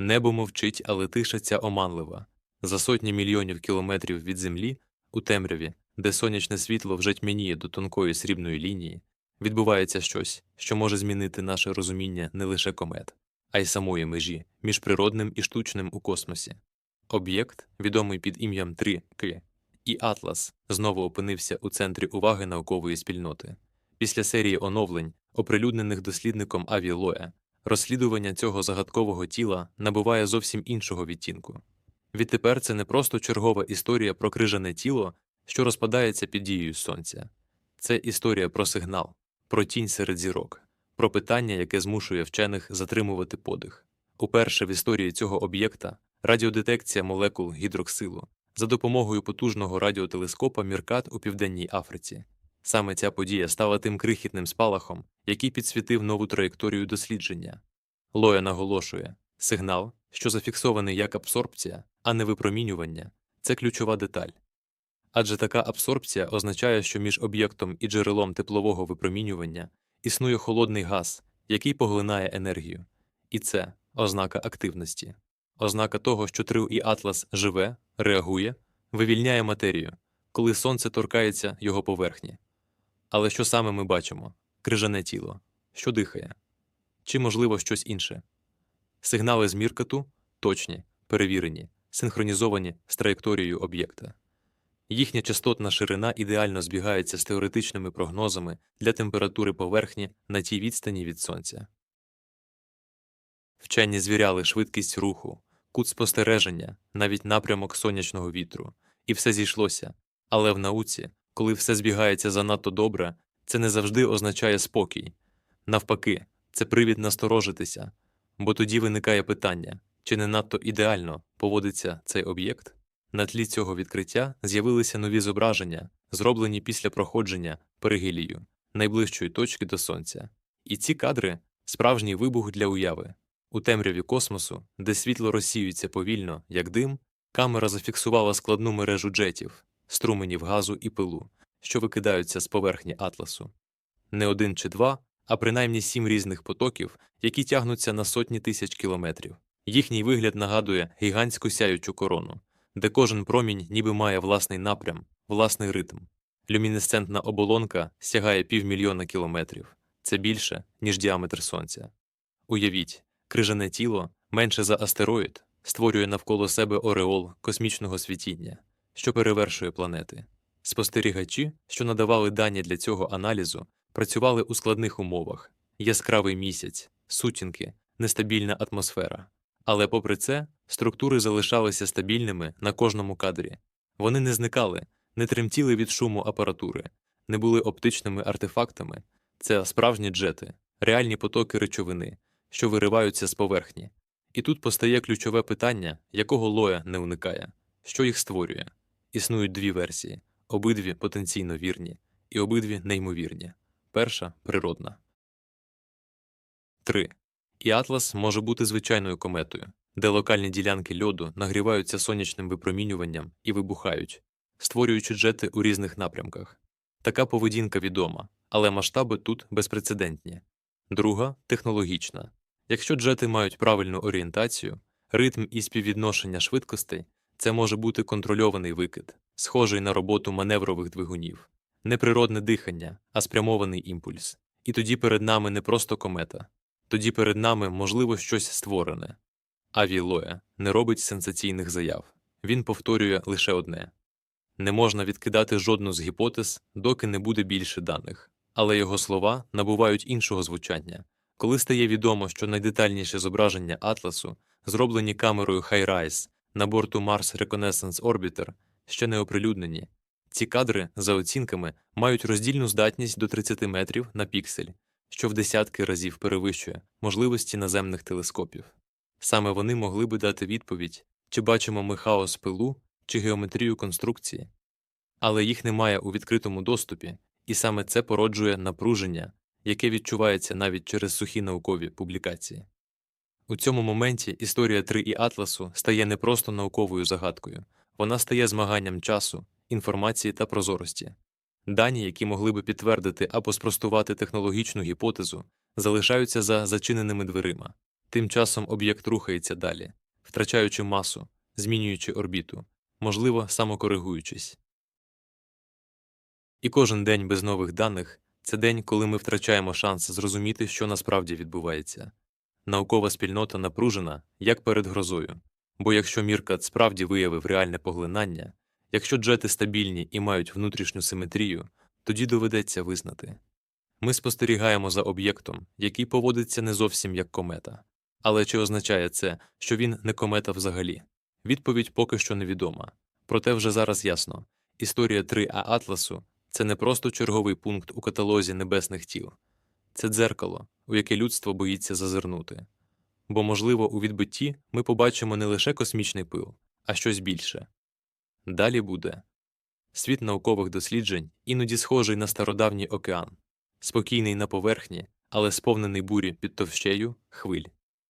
Небо мовчить, але тиша ця оманлива. За сотні мільйонів кілометрів від землі, у темряві, де сонячне світло вже тьмяніє до тонкої срібної лінії, відбувається щось, що може змінити наше розуміння не лише комет, а й самої межі між природним і штучним у космосі. Об'єкт, відомий під ім'ям 3К, і Атлас знову опинився у центрі уваги наукової спільноти. Після серії оновлень, оприлюднених дослідником Аві Лоя, розслідування цього загадкового тіла набуває зовсім іншого відтінку. Відтепер це не просто чергова історія про крижане тіло, що розпадається під дією сонця. Це історія про сигнал, про тінь серед зірок, про питання, яке змушує вчених затримувати подих. Уперше в історії цього об'єкта радіодетекція молекул гідроксилу за допомогою потужного радіотелескопа Міркат у Південній Африці. Саме ця подія стала тим крихітним спалахом, який підсвітив нову траєкторію дослідження. Лоя наголошує, сигнал, що зафіксований як абсорбція, а не випромінювання, це ключова деталь. Адже така абсорбція означає, що між об'єктом і джерелом теплового випромінювання існує холодний газ, який поглинає енергію. І це ознака активності, ознака того, що трил і атлас живе, реагує, вивільняє матерію, коли сонце торкається його поверхні. Але що саме ми бачимо? Крижане тіло, що дихає, чи, можливо, щось інше. Сигнали з міркату точні, перевірені, синхронізовані з траєкторією об'єкта. Їхня частотна ширина ідеально збігається з теоретичними прогнозами для температури поверхні на тій відстані від сонця. Вчені звіряли швидкість руху, кут спостереження, навіть напрямок сонячного вітру, і все зійшлося. Але в науці, коли все збігається занадто добре, це не завжди означає спокій. Навпаки, це привід насторожитися, бо тоді виникає питання, чи не надто ідеально поводиться цей об'єкт. На тлі цього відкриття з'явилися нові зображення, зроблені після проходження перигелію, найближчої точки до сонця. І ці кадри справжній вибух для уяви. У темряві космосу, де світло розсіюється повільно, як дим, камера зафіксувала складну мережу джетів, струменів газу і пилу, що викидаються з поверхні атласу. Не один чи два, а принаймні сім різних потоків, які тягнуться на сотні тисяч кілометрів. Їхній вигляд нагадує гігантську сяючу корону, де кожен промінь ніби має власний напрям, власний ритм. Люмінесцентна оболонка сягає півмільйона кілометрів. Це більше, ніж діаметр сонця. Уявіть, крижане тіло, менше за астероїд, створює навколо себе ореол космічного світіння, що перевершує планети. Спостерігачі, що надавали дані для цього аналізу, працювали у складних умовах: яскравий місяць, сутінки, нестабільна атмосфера. Але попри це, структури залишалися стабільними на кожному кадрі. Вони не зникали, не тремтіли від шуму апаратури, не були оптичними артефактами. Це справжні джети, реальні потоки речовини, що вириваються з поверхні. І тут постає ключове питання, якого лоя не уникає, що їх створює. Існують дві версії, обидві потенційно вірні, і обидві неймовірні. Перша природна. 3. І Атлас може бути звичайною кометою, де локальні ділянки льоду нагріваються сонячним випромінюванням і вибухають, створюючи джети у різних напрямках. Така поведінка відома, але масштаби тут безпрецедентні. Друга технологічна. Якщо джети мають правильну орієнтацію, ритм і співвідношення швидкостей, це може бути контрольований викид, схожий на роботу маневрових двигунів, не природне дихання, а спрямований імпульс. І тоді перед нами не просто комета, тоді перед нами можливо щось створене. Аві Лоя не робить сенсаційних заяв. Він повторює лише одне не можна відкидати жодну з гіпотез, доки не буде більше даних. Але його слова набувають іншого звучання. Коли стає відомо, що найдетальніші зображення Атласу зроблені камерою HiRISE на борту Mars Reconnaissance Orbiter, ще не оприлюднені, ці кадри, за оцінками, мають роздільну здатність до 30 метрів на піксель, що в десятки разів перевищує можливості наземних телескопів. Саме вони могли би дати відповідь, чи бачимо ми хаос пилу, чи геометрію конструкції. Але їх немає у відкритому доступі, і саме це породжує напруження, яке відчувається навіть через сухі наукові публікації. У цьому моменті історія 3 і Атласу стає не просто науковою загадкою, вона стає змаганням часу, інформації та прозорості. Дані, які могли би підтвердити або спростувати технологічну гіпотезу, залишаються за зачиненими дверима. Тим часом об'єкт рухається далі, втрачаючи масу, змінюючи орбіту, можливо, самокоригуючись. І кожен день без нових даних це день, коли ми втрачаємо шанс зрозуміти, що насправді відбувається. Наукова спільнота напружена, як перед грозою. Бо якщо Міркат справді виявив реальне поглинання, якщо джети стабільні і мають внутрішню симетрію, тоді доведеться визнати. Ми спостерігаємо за об'єктом, який поводиться не зовсім як комета. Але чи означає це, що він не комета взагалі? Відповідь поки що невідома. Проте вже зараз ясно історія 3А Атласу це не просто черговий пункт у каталозі небесних тіл, це дзеркало, у яке людство боїться зазирнути. Бо, можливо, у відбитті ми побачимо не лише космічний пил, а щось більше. Далі буде світ наукових досліджень, іноді схожий на стародавній океан, спокійний на поверхні, але сповнений бурі під товщею хвиль.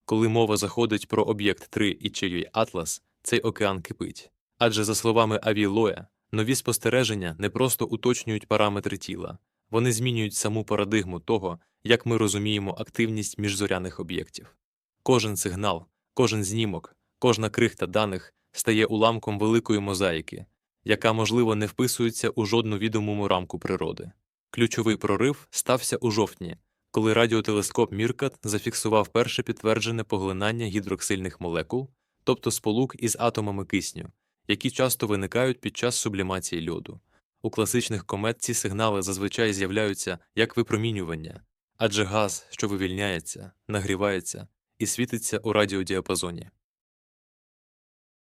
Коли мова заходить про об'єкт 3 і чиїй Атлас, цей океан кипить. Адже, за словами Аві Лоя, нові спостереження не просто уточнюють параметри тіла, вони змінюють саму парадигму того, як ми розуміємо активність міжзоряних об'єктів. Кожен сигнал, кожен знімок, кожна крихта даних стає уламком великої мозаїки, яка, можливо, не вписується у жодну відомому рамку природи. Ключовий прорив стався у жовтні, коли радіотелескоп Міркат зафіксував перше підтверджене поглинання гідроксильних молекул, тобто сполук із атомами кисню, які часто виникають під час сублімації льоду. У класичних комет ці сигнали зазвичай з'являються як випромінювання, адже газ, що вивільняється, нагрівається і світиться у радіодіапазоні.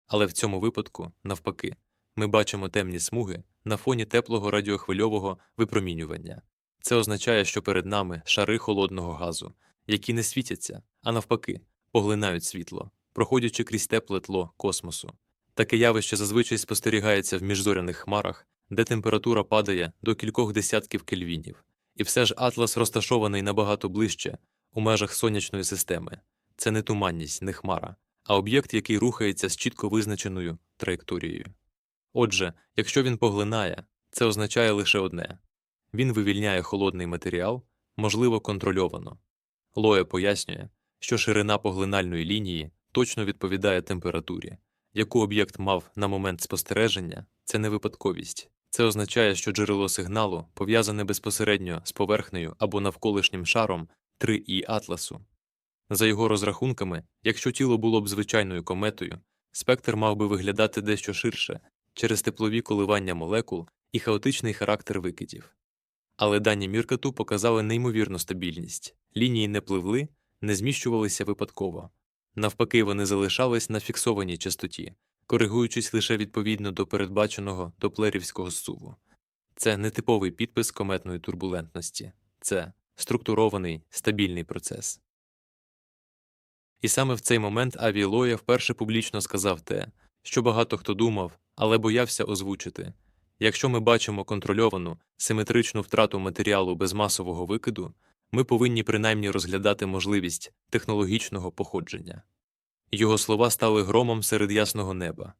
Але в цьому випадку, навпаки, ми бачимо темні смуги на фоні теплого радіохвильового випромінювання. Це означає, що перед нами шари холодного газу, які не світяться, а навпаки, поглинають світло, проходячи крізь тепле тло космосу. Таке явище зазвичай спостерігається в міжзоряних хмарах, де температура падає до кількох десятків кельвінів, і все ж атлас розташований набагато ближче у межах сонячної системи. Це не туманність, не хмара, а об'єкт, який рухається з чітко визначеною траєкторією. Отже, якщо він поглинає, це означає лише одне він вивільняє холодний матеріал, можливо, контрольовано. Лоя пояснює, що ширина поглинальної лінії точно відповідає температурі, яку об'єкт мав на момент спостереження, це не випадковість. Це означає, що джерело сигналу пов'язане безпосередньо з поверхнею або навколишнім шаром 3І атласу. За його розрахунками, якщо тіло було б звичайною кометою, спектр мав би виглядати дещо ширше через теплові коливання молекул і хаотичний характер викидів. Але дані Міркату показали неймовірну стабільність лінії не пливли, не зміщувалися випадково. Навпаки, вони залишались на фіксованій частоті, коригуючись лише відповідно до передбаченого доплерівського суву. Це не типовий підпис кометної турбулентності, це структурований, стабільний процес. І саме в цей момент Аві Лоя вперше публічно сказав те, що багато хто думав, але боявся озвучити. Якщо ми бачимо контрольовану, симетричну втрату матеріалу без масового викиду, ми повинні принаймні розглядати можливість технологічного походження. Його слова стали громом серед ясного неба.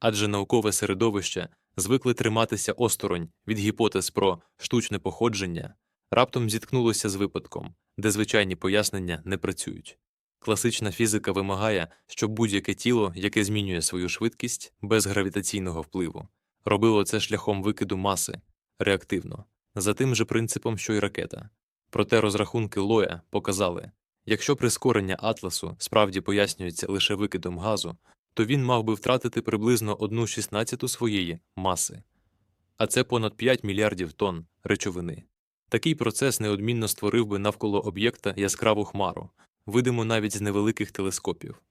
Адже наукове середовище звикли триматися осторонь від гіпотез про штучне походження, раптом зіткнулося з випадком, де звичайні пояснення не працюють. Класична фізика вимагає, щоб будь-яке тіло, яке змінює свою швидкість без гравітаційного впливу, робило це шляхом викиду маси реактивно, за тим же принципом, що й ракета. Проте розрахунки Лоя показали, якщо прискорення атласу справді пояснюється лише викидом газу, то він мав би втратити приблизно одну шістнадцяту своєї маси, а це понад 5 мільярдів тонн речовини. Такий процес неодмінно створив би навколо об'єкта яскраву хмару, видимо навіть з невеликих телескопів.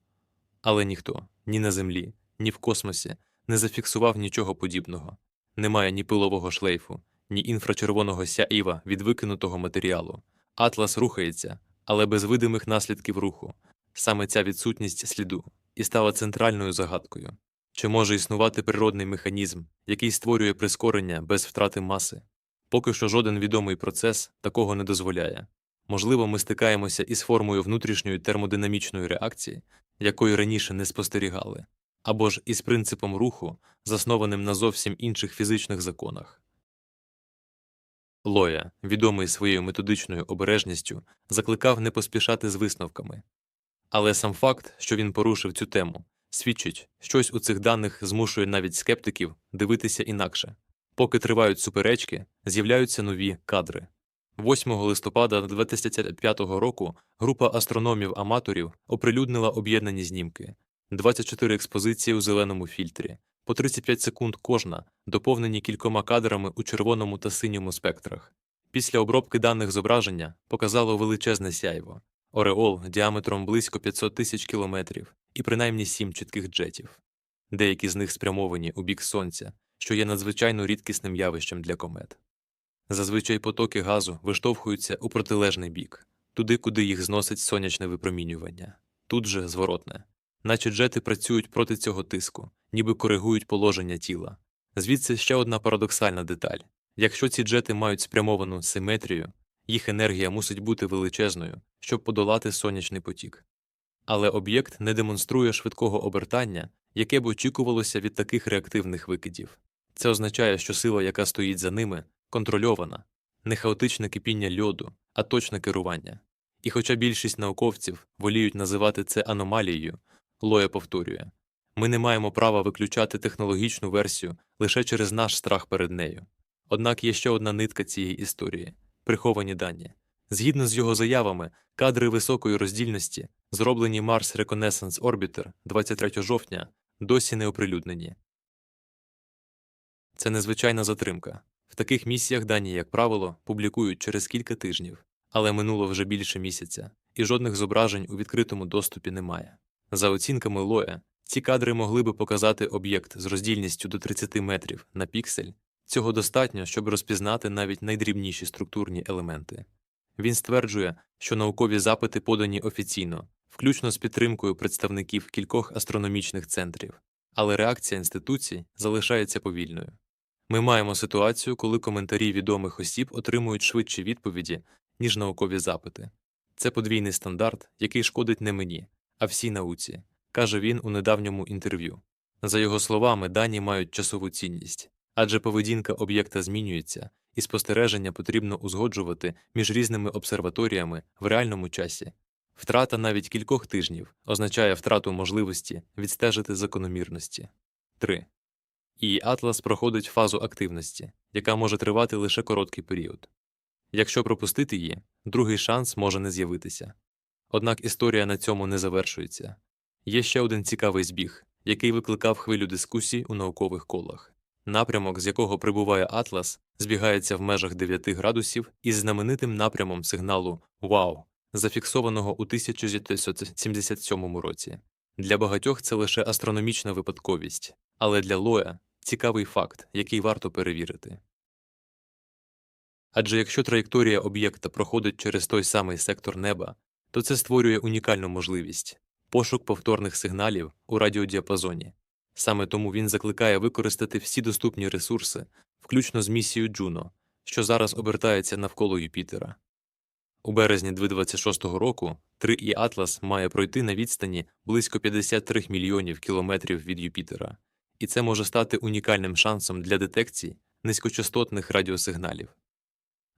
Але ніхто ні на Землі, ні в космосі не зафіксував нічого подібного немає ні пилового шлейфу, ні інфрачервоного сяїва від викинутого матеріалу. Атлас рухається, але без видимих наслідків руху. Саме ця відсутність сліду і стала центральною загадкою. Чи може існувати природний механізм, який створює прискорення без втрати маси? Поки що жоден відомий процес такого не дозволяє. Можливо, ми стикаємося із формою внутрішньої термодинамічної реакції, якої раніше не спостерігали, або ж із принципом руху, заснованим на зовсім інших фізичних законах. Лоя, відомий своєю методичною обережністю, закликав не поспішати з висновками. Але сам факт, що він порушив цю тему, свідчить, щось у цих даних змушує навіть скептиків дивитися інакше. Поки тривають суперечки, з'являються нові кадри. 8 листопада 2005 року група астрономів-аматорів оприлюднила об'єднані знімки, 24 експозиції у зеленому фільтрі, по 35 секунд кожна, доповнені кількома кадрами у червоному та синьому спектрах. Після обробки даних зображення показало величезне сяйво, ореол діаметром близько 500 тисяч кілометрів і принаймні сім чітких джетів. Деякі з них спрямовані у бік сонця, що є надзвичайно рідкісним явищем для комет. Зазвичай потоки газу виштовхуються у протилежний бік, туди, куди їх зносить сонячне випромінювання. Тут же зворотне. Наче джети працюють проти цього тиску, ніби коригують положення тіла. Звідси ще одна парадоксальна деталь якщо ці джети мають спрямовану симетрію, їх енергія мусить бути величезною, щоб подолати сонячний потік. Але об'єкт не демонструє швидкого обертання, яке б очікувалося від таких реактивних викидів. Це означає, що сила, яка стоїть за ними, контрольована, не хаотичне кипіння льоду, а точне керування. І хоча більшість науковців воліють називати це аномалією, Лоя повторює ми не маємо права виключати технологічну версію лише через наш страх перед нею. Однак є ще одна нитка цієї історії приховані дані. Згідно з його заявами, кадри високої роздільності, зроблені Mars Reconnaissance Orbiter 23 жовтня, досі не оприлюднені. Це незвичайна затримка. В таких місіях дані, як правило, публікують через кілька тижнів, але минуло вже більше місяця, і жодних зображень у відкритому доступі немає. За оцінками Лоя, ці кадри могли би показати об'єкт з роздільністю до 30 метрів на піксель. Цього достатньо, щоб розпізнати навіть найдрібніші структурні елементи. Він стверджує, що наукові запити подані офіційно, включно з підтримкою представників кількох астрономічних центрів, але реакція інституцій залишається повільною. Ми маємо ситуацію, коли коментарі відомих осіб отримують швидші відповіді, ніж наукові запити. Це подвійний стандарт, який шкодить не мені, а всій науці, каже він у недавньому інтерв'ю. За його словами, дані мають часову цінність, адже поведінка об'єкта змінюється, і спостереження потрібно узгоджувати між різними обсерваторіями в реальному часі. Втрата навіть кількох тижнів означає втрату можливості відстежити закономірності. 3. І Атлас проходить фазу активності, яка може тривати лише короткий період. Якщо пропустити її, другий шанс може не з'явитися. Однак історія на цьому не завершується. Є ще один цікавий збіг, який викликав хвилю дискусій у наукових колах. Напрямок, з якого прибуває Атлас, збігається в межах 9 градусів із знаменитим напрямом сигналу Вау, зафіксованого у 1977 році. Для багатьох це лише астрономічна випадковість, але для Лоя цікавий факт, який варто перевірити. Адже якщо траєкторія об'єкта проходить через той самий сектор неба, то це створює унікальну можливість пошук повторних сигналів у радіодіапазоні. Саме тому він закликає використати всі доступні ресурси, включно з місією Джуно, що зараз обертається навколо Юпітера. У березні 2026 року 3І Атлас має пройти на відстані близько 53 мільйонів кілометрів від Юпітера, і це може стати унікальним шансом для детекції низькочастотних радіосигналів.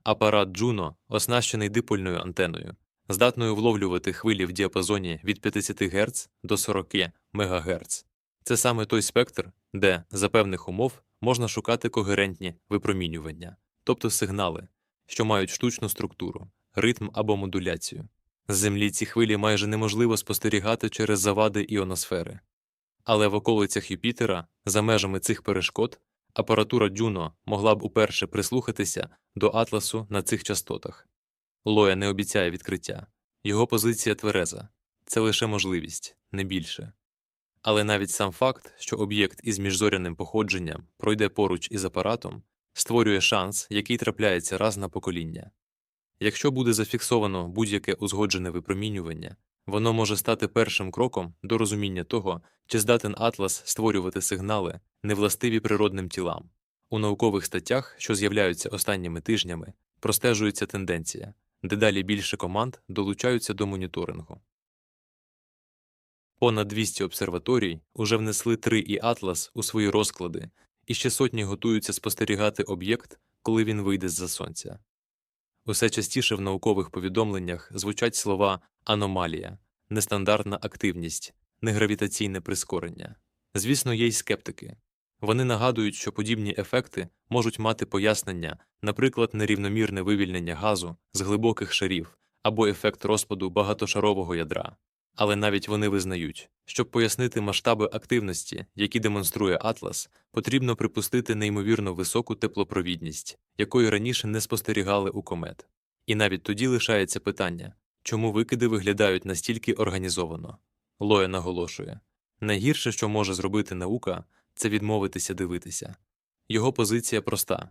Апарат Джуно оснащений дипольною антеною, здатною вловлювати хвилі в діапазоні від 50 Гц до 40 МГц. Це саме той спектр, де, за певних умов, можна шукати когерентні випромінювання, тобто сигнали, що мають штучну структуру, ритм або модуляцію. З Землі ці хвилі майже неможливо спостерігати через завади іоносфери. Але в околицях Юпітера, за межами цих перешкод, апаратура Джуно могла б уперше прислухатися до атласу на цих частотах. Лоя не обіцяє відкриття, його позиція твереза це лише можливість, не більше. Але навіть сам факт, що об'єкт із міжзоряним походженням пройде поруч із апаратом, створює шанс, який трапляється раз на покоління. Якщо буде зафіксовано будь-яке узгоджене випромінювання, воно може стати першим кроком до розуміння того, чи здатен атлас створювати сигнали, невластиві природним тілам. У наукових статтях, що з'являються останніми тижнями, простежується тенденція дедалі більше команд долучаються до моніторингу. Понад 200 обсерваторій уже внесли 3 і Атлас у свої розклади, і ще сотні готуються спостерігати об'єкт, коли він вийде з-за сонця. Усе частіше в наукових повідомленнях звучать слова аномалія, нестандартна активність, негравітаційне прискорення. Звісно, є й скептики. Вони нагадують, що подібні ефекти можуть мати пояснення, наприклад, нерівномірне вивільнення газу з глибоких шарів або ефект розпаду багатошарового ядра. Але навіть вони визнають, щоб пояснити масштаби активності, які демонструє Атлас, потрібно припустити неймовірно високу теплопровідність, якої раніше не спостерігали у комет. І навіть тоді лишається питання, чому викиди виглядають настільки організовано. Лоя наголошує найгірше, що може зробити наука, це відмовитися дивитися. Його позиція проста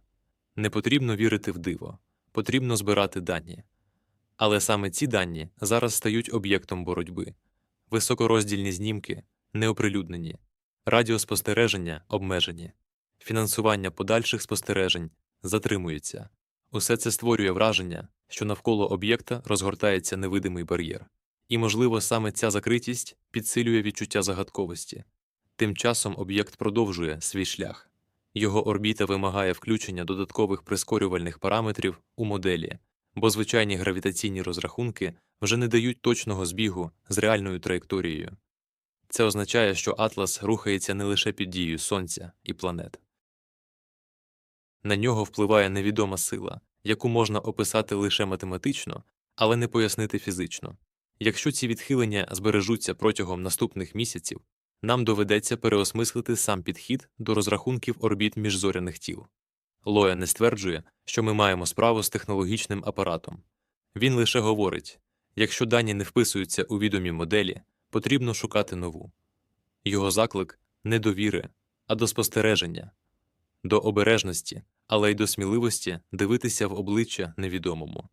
не потрібно вірити в диво, потрібно збирати дані. Але саме ці дані зараз стають об'єктом боротьби. Високороздільні знімки не оприлюднені, радіоспостереження обмежені, фінансування подальших спостережень затримується. Усе це створює враження, що навколо об'єкта розгортається невидимий бар'єр. І, можливо, саме ця закритість підсилює відчуття загадковості. Тим часом об'єкт продовжує свій шлях. Його орбіта вимагає включення додаткових прискорювальних параметрів у моделі, бо звичайні гравітаційні розрахунки вже не дають точного збігу з реальною траєкторією. Це означає, що Атлас рухається не лише під дією Сонця і планет. На нього впливає невідома сила, яку можна описати лише математично, але не пояснити фізично. Якщо ці відхилення збережуться протягом наступних місяців, нам доведеться переосмислити сам підхід до розрахунків орбіт міжзоряних тіл. Лоя не стверджує, що ми маємо справу з технологічним апаратом. Він лише говорить якщо дані не вписуються у відомі моделі, потрібно шукати нову. Його заклик не до віри, а до спостереження, до обережності, але й до сміливості дивитися в обличчя невідомому.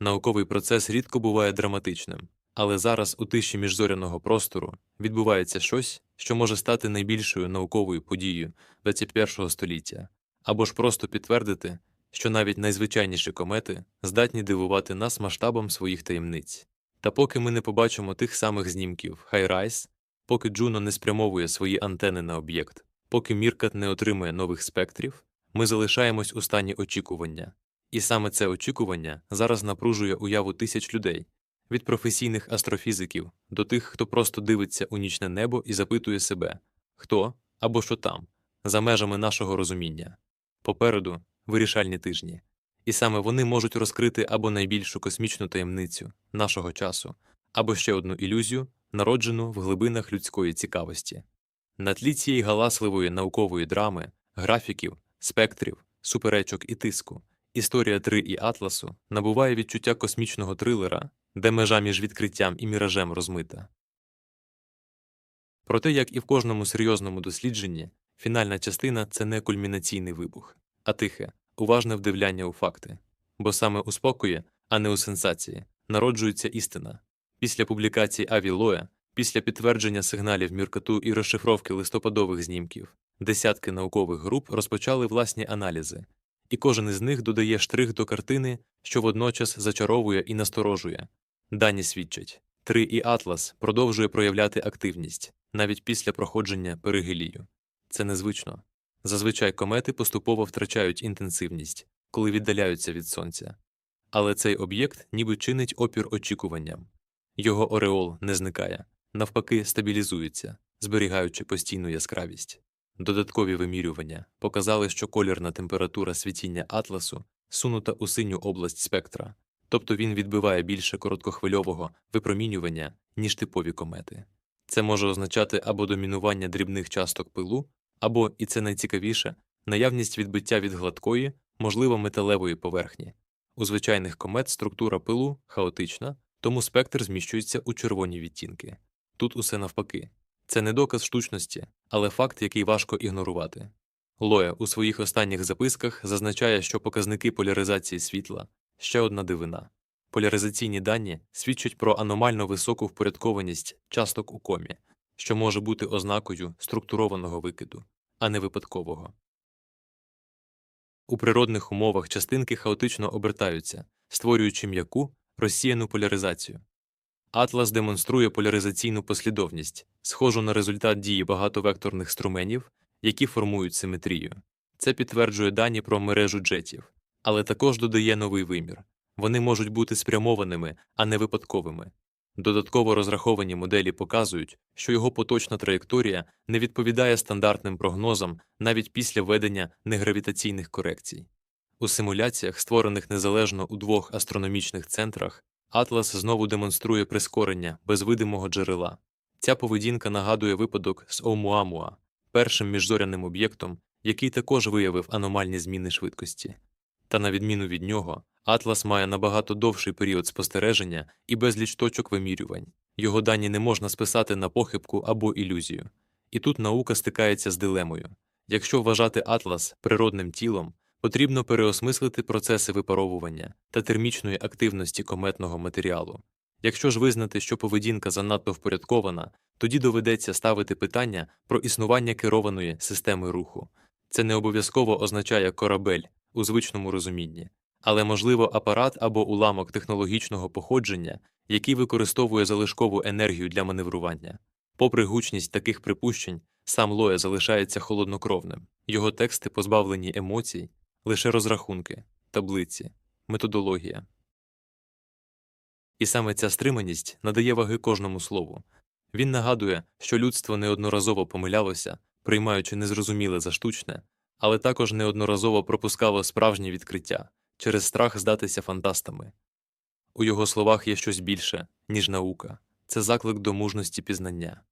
Науковий процес рідко буває драматичним, але зараз у тиші міжзоряного простору відбувається щось, що може стати найбільшою науковою подією XXI століття, або ж просто підтвердити, що навіть найзвичайніші комети здатні дивувати нас масштабом своїх таємниць. Та поки ми не побачимо тих самих знімків Хайрайс, поки Джуно не спрямовує свої антени на об'єкт, поки Міркат не отримує нових спектрів, ми залишаємось у стані очікування. І саме це очікування зараз напружує уяву тисяч людей від професійних астрофізиків до тих, хто просто дивиться у нічне небо і запитує себе, хто або що там, за межами нашого розуміння. Попереду вирішальні тижні, і саме вони можуть розкрити або найбільшу космічну таємницю нашого часу, або ще одну ілюзію, народжену в глибинах людської цікавості. На тлі цієї галасливої наукової драми, графіків, спектрів, суперечок і тиску, історія 3 і Атласу набуває відчуття космічного трилера, де межа між відкриттям і міражем розмита. Проте, як і в кожному серйозному дослідженні, фінальна частина це не кульмінаційний вибух, а тихе, уважне вдивляння у факти. Бо саме у спокої, а не у сенсації, народжується істина. Після публікації Аві Лоя, після підтвердження сигналів міркоту і розшифровки листопадових знімків, десятки наукових груп розпочали власні аналізи, і кожен із них додає штрих до картини, що водночас зачаровує і насторожує. Дані свідчать 3 і Атлас продовжує проявляти активність навіть після проходження перигелію. Це незвично. Зазвичай комети поступово втрачають інтенсивність, коли віддаляються від сонця. Але цей об'єкт ніби чинить опір очікуванням. Його ореол не зникає, навпаки, стабілізується, зберігаючи постійну яскравість. Додаткові вимірювання показали, що колірна температура світіння атласу сунута у синю область спектра, тобто він відбиває більше короткохвильового випромінювання, ніж типові комети. Це може означати або домінування дрібних часток пилу, або, і це найцікавіше, наявність відбиття від гладкої, можливо, металевої поверхні. У звичайних комет структура пилу хаотична, тому спектр зміщується у червоні відтінки. Тут усе навпаки. Це не доказ штучності, але факт, який важко ігнорувати. Лоя у своїх останніх записках зазначає, що показники поляризації світла ще одна дивина. Поляризаційні дані свідчать про аномально високу впорядкованість часток у комі, що може бути ознакою структурованого викиду, а не випадкового. У природних умовах частинки хаотично обертаються, створюючи м'яку розсіяну поляризацію. Атлас демонструє поляризаційну послідовність, схожу на результат дії багатовекторних струменів, які формують симетрію. Це підтверджує дані про мережу джетів, але також додає новий вимір вони можуть бути спрямованими, а не випадковими. Додатково розраховані моделі показують, що його поточна траєкторія не відповідає стандартним прогнозам навіть після введення негравітаційних корекцій. У симуляціях, створених незалежно у двох астрономічних центрах, Атлас знову демонструє прискорення без видимого джерела. Ця поведінка нагадує випадок з Оумуамуа, першим міжзоряним об'єктом, який також виявив аномальні зміни швидкості. Та на відміну від нього, Атлас має набагато довший період спостереження і безліч точок вимірювань. Його дані не можна списати на похибку або ілюзію. І тут наука стикається з дилемою. Якщо вважати Атлас природним тілом, потрібно переосмислити процеси випаровування та термічної активності кометного матеріалу. Якщо ж визнати, що поведінка занадто впорядкована, тоді доведеться ставити питання про існування керованої системи руху. Це не обов'язково означає корабель у звичному розумінні, але можливо апарат або уламок технологічного походження, який використовує залишкову енергію для маневрування. Попри гучність таких припущень, сам Лоя залишається холоднокровним, його тексти позбавлені емоцій, лише розрахунки, таблиці, методологія. І саме ця стриманість надає ваги кожному слову. Він нагадує, що людство неодноразово помилялося, приймаючи незрозуміле за штучне, але також неодноразово пропускало справжні відкриття через страх здатися фантастами. У його словах є щось більше, ніж наука це заклик до мужності пізнання.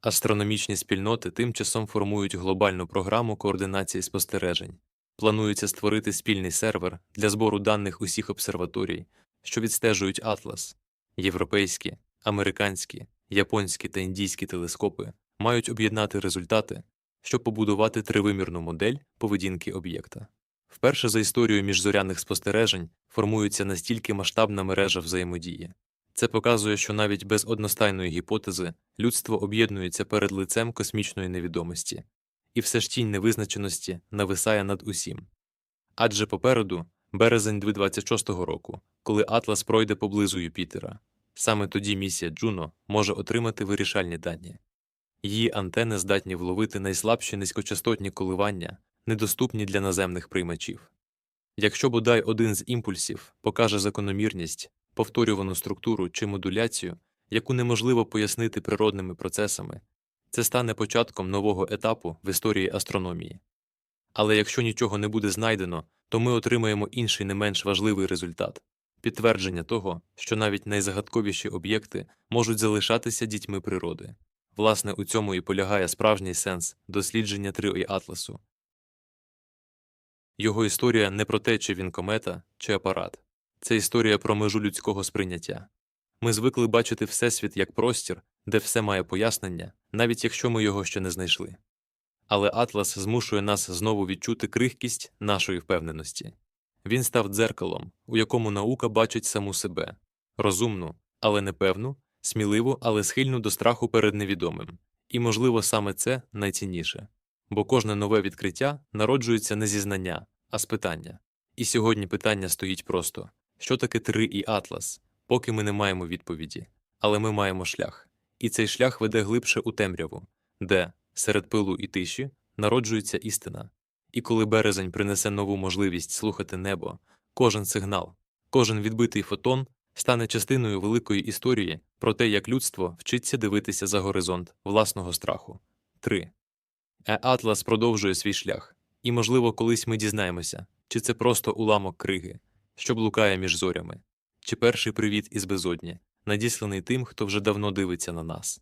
Астрономічні спільноти тим часом формують глобальну програму координації спостережень. Планується створити спільний сервер для збору даних усіх обсерваторій, що відстежують Атлас. Європейські, американські, японські та індійські телескопи мають об'єднати результати, щоб побудувати тривимірну модель поведінки об'єкта. Вперше за історію міжзоряних спостережень формується настільки масштабна мережа взаємодії. Це показує, що навіть без одностайної гіпотези людство об'єднується перед лицем космічної невідомості, і все ж тінь невизначеності нависає над усім. Адже попереду березень 2026 року, коли Атлас пройде поблизу Юпітера. Саме тоді місія Джуно може отримати вирішальні дані. Її антени здатні вловити найслабші низькочастотні коливання, недоступні для наземних приймачів. Якщо бодай один з імпульсів покаже закономірність, повторювану структуру чи модуляцію, яку неможливо пояснити природними процесами, це стане початком нового етапу в історії астрономії. Але якщо нічого не буде знайдено, то ми отримаємо інший не менш важливий результат підтвердження того, що навіть найзагадковіші об'єкти можуть залишатися дітьми природи. Власне, у цьому і полягає справжній сенс дослідження Триої Атласу. Його історія не про те, чи він комета, чи апарат. Це історія про межу людського сприйняття. Ми звикли бачити Всесвіт як простір, де все має пояснення, навіть якщо ми його ще не знайшли. Але Атлас змушує нас знову відчути крихкість нашої впевненості. Він став дзеркалом, у якому наука бачить саму себе розумну, але непевну, сміливу, але схильну до страху перед невідомим. І, можливо, саме це найцінніше, бо кожне нове відкриття народжується не зі знання, а з питання. І сьогодні питання стоїть просто що таке три і атлас, поки ми не маємо відповіді, але ми маємо шлях. І цей шлях веде глибше у темряву, де, серед пилу і тиші, народжується істина. І коли березень принесе нову можливість слухати небо, кожен сигнал, кожен відбитий фотон стане частиною великої історії про те, як людство вчиться дивитися за горизонт власного страху. 3. Е Атлас продовжує свій шлях, і, можливо, колись ми дізнаємося, чи це просто уламок криги, що блукає між зорями, чи перший привіт із безодні, надісланий тим, хто вже давно дивиться на нас.